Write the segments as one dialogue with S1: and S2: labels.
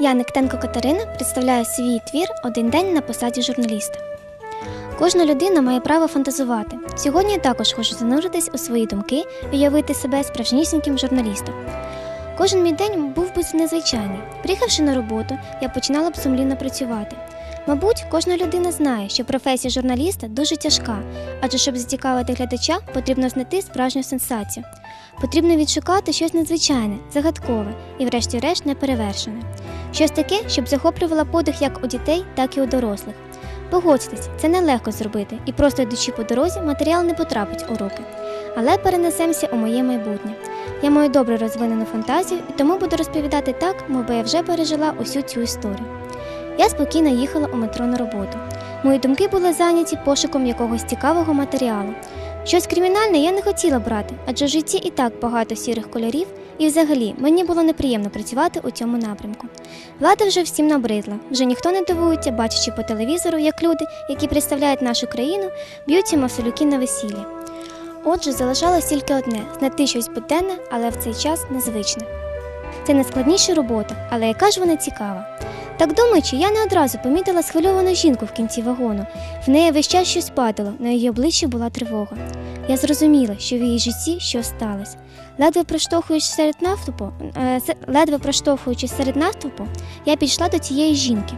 S1: Я Нектенко Катерина представляю свій твір Один день на посаді журналіста. Кожна людина має право фантазувати. Сьогодні я також хочу зануритись у свої думки і уявити себе справжнісіньким журналістом. Кожен мій день був би незвичайний. Приїхавши на роботу, я починала б сумлінно працювати. Мабуть, кожна людина знає, що професія журналіста дуже тяжка, адже щоб зацікавити глядача, потрібно знайти справжню сенсацію. Потрібно відшукати щось надзвичайне, загадкове і, врешті-решт, неперевершене. Щось таке, щоб захоплювало подих як у дітей, так і у дорослих. Погодьтесь, це нелегко зробити, і просто йдучи по дорозі, матеріал не потрапить у руки. Але перенесемося у моє майбутнє. Я маю добре розвинену фантазію і тому буду розповідати так, мовби я вже пережила усю цю історію. Я спокійно їхала у метро на роботу. Мої думки були зайняті пошуком якогось цікавого матеріалу. Щось кримінальне я не хотіла брати, адже в житті і так багато сірих кольорів, і взагалі мені було неприємно працювати у цьому напрямку. Влада вже всім набридла. Вже ніхто не дивується, бачачи по телевізору, як люди, які представляють нашу країну, б'ються мавсолюки на весіллі. Отже, залишалось тільки одне знайти щось буденне, але в цей час незвичне. Це найскладніша робота, але яка ж вона цікава. Так думаючи, я не одразу помітила схвильовану жінку в кінці вагону. В неї весь час щось падало, на її обличчі була тривога. Я зрозуміла, що в її житті щось сталося. Ледве проштовхуючись серед натовпу, е, ледве проштовхуючись серед натовпу, я підійшла до цієї жінки.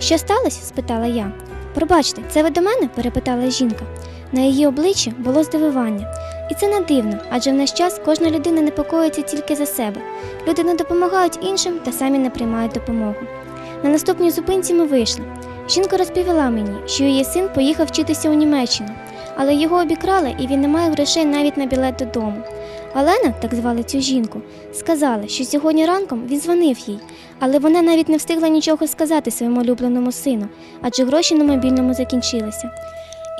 S1: Що сталося? спитала я. Пробачте, це ви до мене? перепитала жінка. На її обличчі було здивування. І це не дивно, адже в наш час кожна людина непокоїться тільки за себе. Люди не допомагають іншим та самі не приймають допомогу. На наступній зупинці ми вийшли. Жінка розповіла мені, що її син поїхав вчитися у Німеччину, але його обікрали і він не має грошей навіть на білет додому. Олена, так звали цю жінку, сказала, що сьогодні ранком він дзвонив їй, але вона навіть не встигла нічого сказати своєму улюбленому сину, адже гроші на мобільному закінчилися.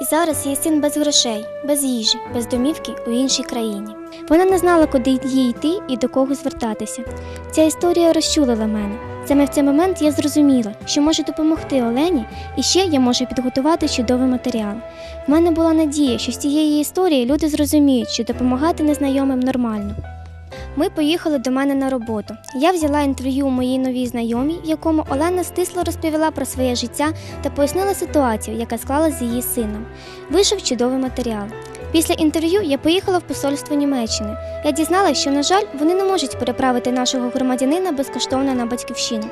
S1: І зараз її син без грошей, без їжі, без домівки у іншій країні. Вона не знала, куди їй йти і до кого звертатися. Ця історія розчулила мене. Саме в цей момент я зрозуміла, що можу допомогти Олені, і ще я можу підготувати чудовий матеріал. В мене була надія, що з цієї історії люди зрозуміють, що допомагати незнайомим нормально. Ми поїхали до мене на роботу. Я взяла інтерв'ю у моїй новій знайомій, в якому Олена стисло розповіла про своє життя та пояснила ситуацію, яка склалась з її сином. Вийшов чудовий матеріал. Після інтерв'ю я поїхала в посольство Німеччини. Я дізналася, що, на жаль, вони не можуть переправити нашого громадянина безкоштовно на батьківщину.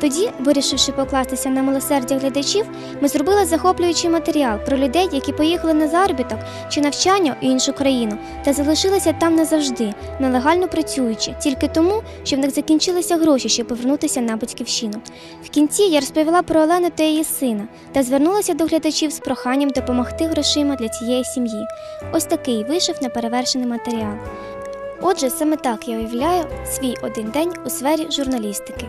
S1: Тоді, вирішивши покластися на милосердя глядачів, ми зробили захоплюючий матеріал про людей, які поїхали на заробіток чи навчання у іншу країну та залишилися там назавжди, нелегально працюючи, тільки тому, що в них закінчилися гроші, щоб повернутися на батьківщину. В кінці я розповіла про Олену та її сина та звернулася до глядачів з проханням допомогти грошима для цієї сім'ї. Ось такий вийшов неперевершений матеріал. Отже, саме так я уявляю свій один день у сфері журналістики.